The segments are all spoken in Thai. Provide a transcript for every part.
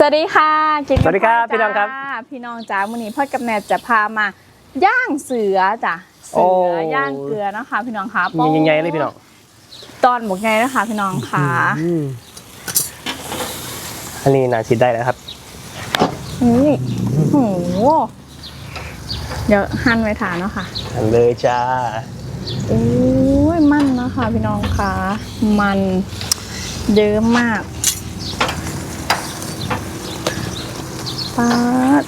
สวัสดีค่ะกินสวัสดีครับข้าวพี่น้องครับ จ้าพี่น้องจ้าวันนี้พ่อกับแม่จะพามา ย่างเสือจ้ะโอ้เสือย่างเกลือนะคะพี่น้องคะยิงยังไงเลยพี่น้องตอนหมกไงนะคะพี่น้องค่ะอืมอันนี้นาชิดได้แล้วครับ นี่โอ้โหเดี๋ยวหั่นไว้ทานเนาะค่ะอันเลยจ้าโอ้ยมันนะคะพี่น้องคะมันเยอะมาก ปาด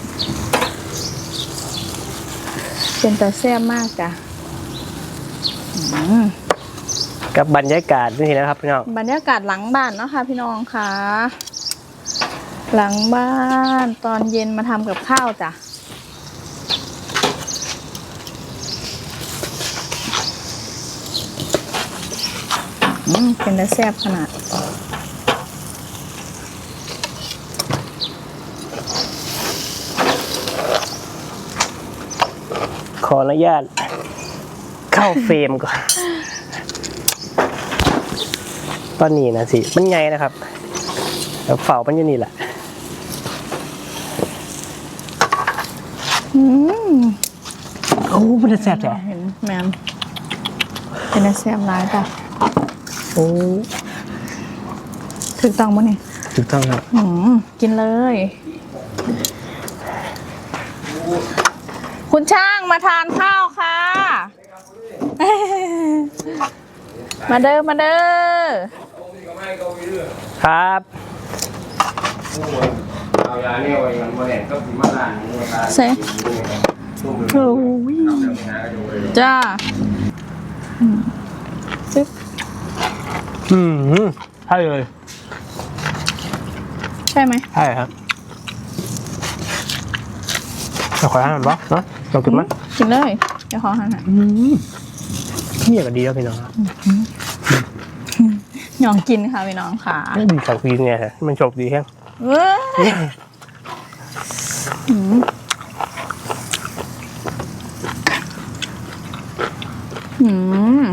เป็นแต่แซ่บมากจ้ะอืมกับบรรยากาศนี่นะครับพี่น้องบรรยากาศหลังบ้านเนาะค่ะพี่น้องคะหลังบ้านตอนเย็นมาทำกับข้าวจ้ะอืมเป็นแต่แซ่บขนาด ออนุญาต เข้าเฟรมก่อน ตอนนี้นะสิ มันไงนะครับแล้วเฝ้ามันอยู่นี่แหละอืมโอ้มันจะแซ่บแท้เห็นแมนเป็นแต่แซ่บร้ายจ้ะโอ้ถึกต้องปะเนี่ยถูกต้องครับอืมกินเลย คุณช่างมาทานข้าวค่ะ มาเด้อมาเด้อครับเอายาเนี่ยไว้กันบ่แน่ก็สิมาล้างมือตาใส่โอ้ยหากระดูกเลยจ้าอืมซึบอืมใช่เลย ใช่ไหมใช่ครับเราขออาหารปะเนาะ เรากินมั้ยกินเลย เดี๋ยวขอหันหน่อยอืมนี่อย่างก็ดีแล้วพี่น้องครับหยองกินค่ะพี่น้องค่ะไม่ดีสักทีเนี่ยฮะมันโชคดีแค่เว้ยอืม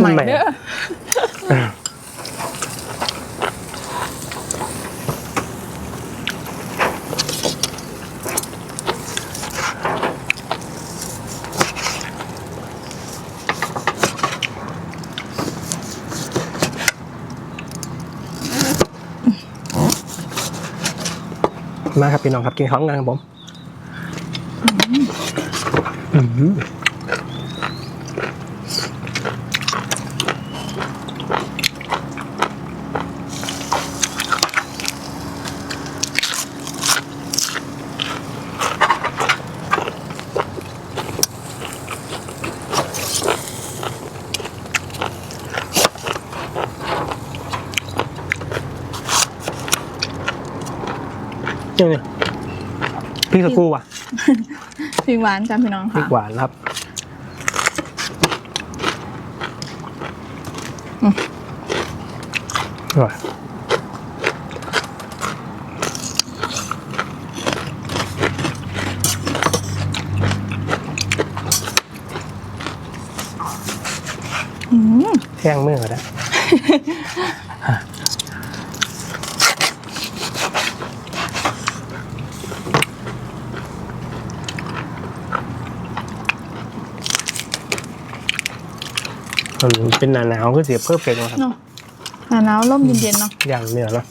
ใหม่เด้อมาครับพี่น้องครับกินของกันครับผม อืม ยังไงพริกสกูว่ะพริกหวานจ้าพี่น้องพริค่ะ กหวานครับอืม อร่อยอืมแท่งมือก็ได้ มันเป็นหนาหนาวคือเสียเพิ่มเฟกนะครับเนาะหน้าหนาวร่มเย็นๆเนาะอย่างเนื้อเนาะ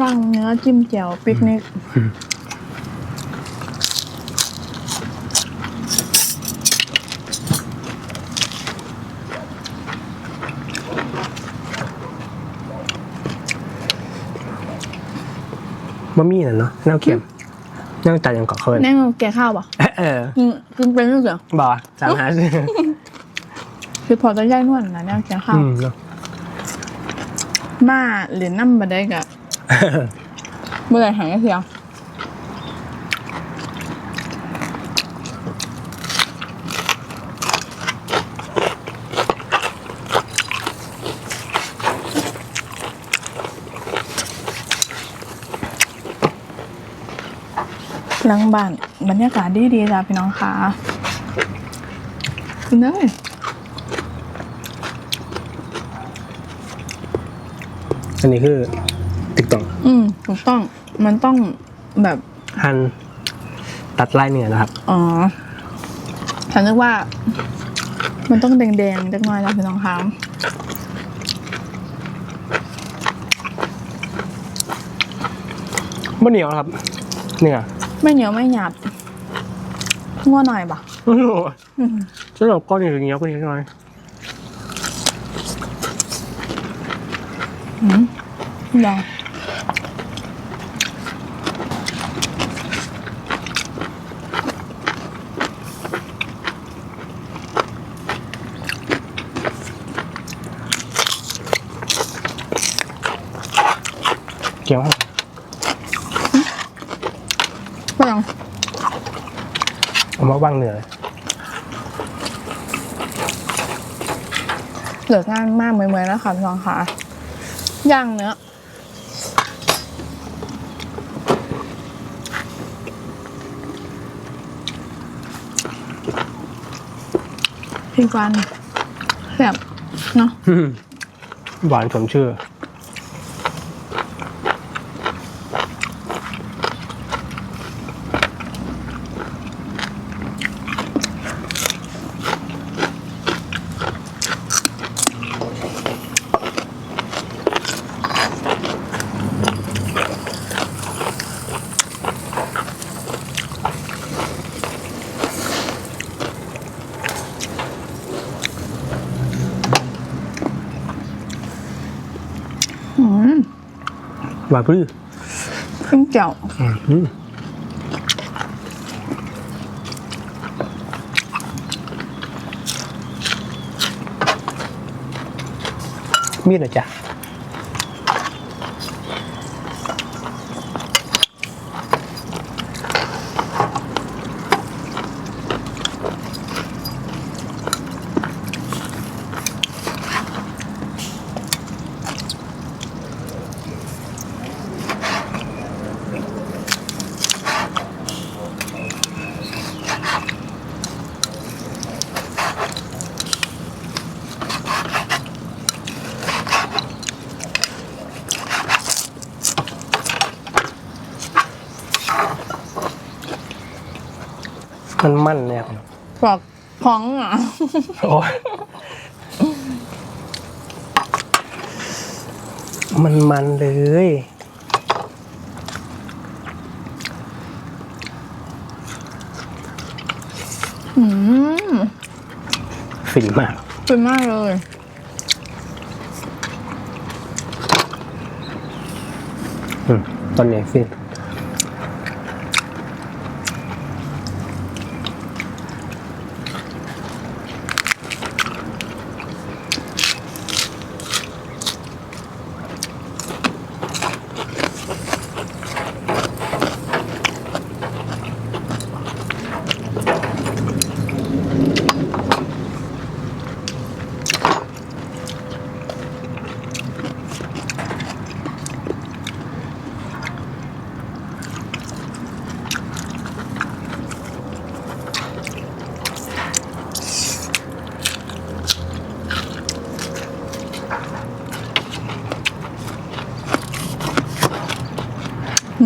ย่างเนื้อจิ้มแจ่วปิกนิกบะหมี่น่ะเนาะแนวเค็มแนวจัดอย่างเกาะเคินแน่แกข้าวป่ะเออกินกินเป็นหรือเปล่าบ่สามหาซื้อ คือพอจะย่ายนวลนะแน่แกข้าวอืมเนาะ มาหรือน้ำมาได้กะเมื่อไหร่หายเสียงหลังบ้านบรรยากาศดีดีๆจ้ะพี่น้องค่ะคุณเนย อันนี้คือติ๊กตอกอืมถูกต้องมันต้องแบบหั่นตัดลายเนื้อนะครับ อ๋อฉันนึกว่า มันต้องแดงๆจักหน่อยแล้วพี่น้องคะไม่เหนียวนะครับ เนื้อไม่เหนียวไม่หยาบงัวหน่อยปะโอ้โหอืมสำหรับก้อนอย่างเหนียวก็นิดหน่อยอืม ลองเกี่ยวครับก็ลองเอามาว่างเนื้อเลยเหลืองานมากเหมือนๆแล้วค่ะพี่น้องค่ะย่างเนื้อ พี่กวนแซ่บเนาะหวานสมชื่อม หวานพื้อขึ้นเจียวอืมมีดเหรอจ๊ะ มันมันเนี่ยครับปอกพองอะโอ้ยมันมันเลย อืมฟินมากเป็นมากเลยอืมตอนนี้ฟิน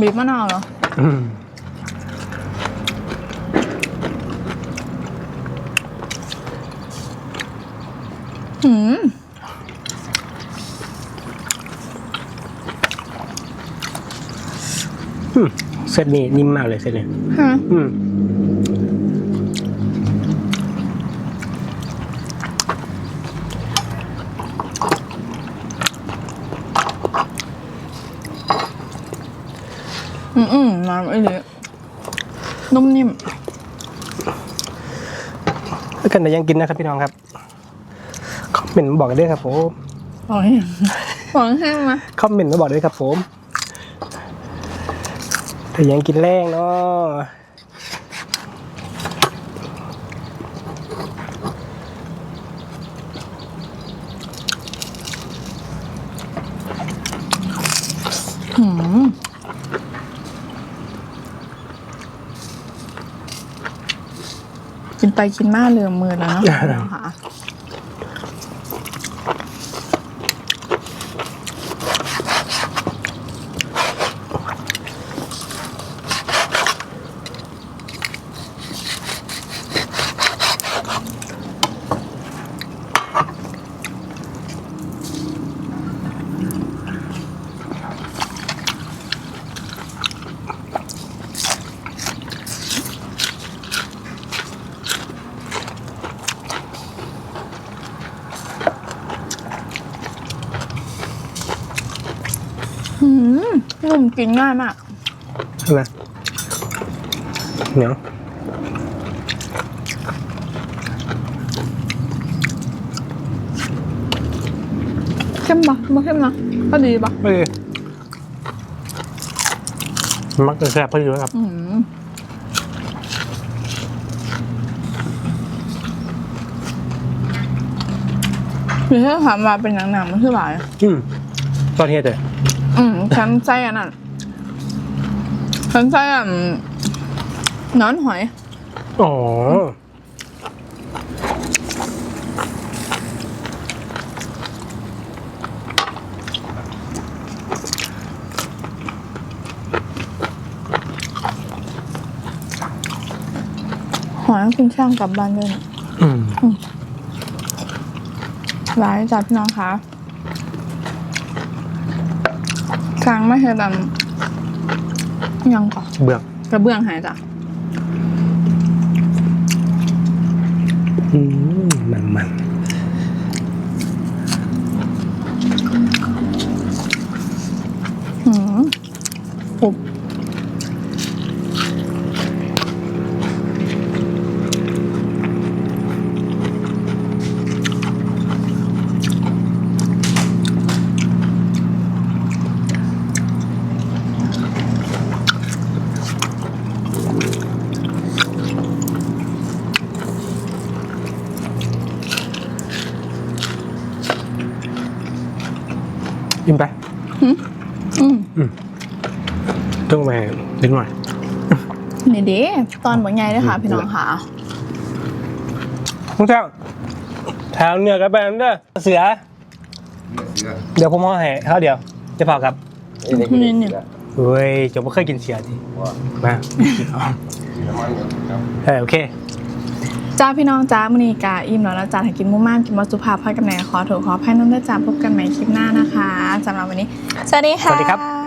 บีบมะนาวเหรออืมอืมอืมเส้นนี้นิ่มมากเลยเส้นนี้ฮะอืม อืมอืมน้ำไอ้เลยนุ่มนิ่มแล้วกันแต่ยังกินนะครับพี่น้องครับคอมเมนต์มาบอกด้วยครับผมโอ้ยของแห้งมาคอมเมนต์มาบอกด้วยครับผมแต่ยังกินแรงเนาะหืมกิน ไปกินมาเลืมมือแล้วเนาะพี่น้องค่ะ หืม นุ่มกินง่ายมากใช่ไหมเหนียวเข้มปะไม่เข้มนะก็ดีปะเออมักจะแซ่บพอดีเลยครับอืมคือถ้าถามมาเป็นหนังๆมันคือหลายอืมตอนเฮียเจออืม ฉันใจอันนั้นฉันใจอันนอนหอย อ๋อ หอยกินช่างกลับบ้านด้วยนะอืม ร้ายจ้ะพี่น้องคะ ช้างไม่เคยดำยังก่อนเบือกกระเบื้องหายจ้ะอืมมันมัน อิ่มไปอืมต้องไปนิดหน่อยนี่เด้ตอนบางใหญ่เลยค่ะ พี่น้องค่ะทุกท่านแถวเหนือกันไปนั่นเด้อเสือเสือเดี๋ยวผมเอาให้เขาเดี๋ยว จะเผาครับนี่นี่เฮ้ยจะไม่เคยกินเสือทีว่ามาน้ำมันครับเออโอเค จ้าพี่น้องจ้ามณีกาอิ่มแล้วนะจ้าถ้ากินมุ้มากกินมัสุภาพพักกันแหนขอถูกขอแพ่น้องได้จ้าพบกันใหม่คลิปหน้านะคะสำหรับวันนี้ สวัสดีค่ะ สวัสดีครับ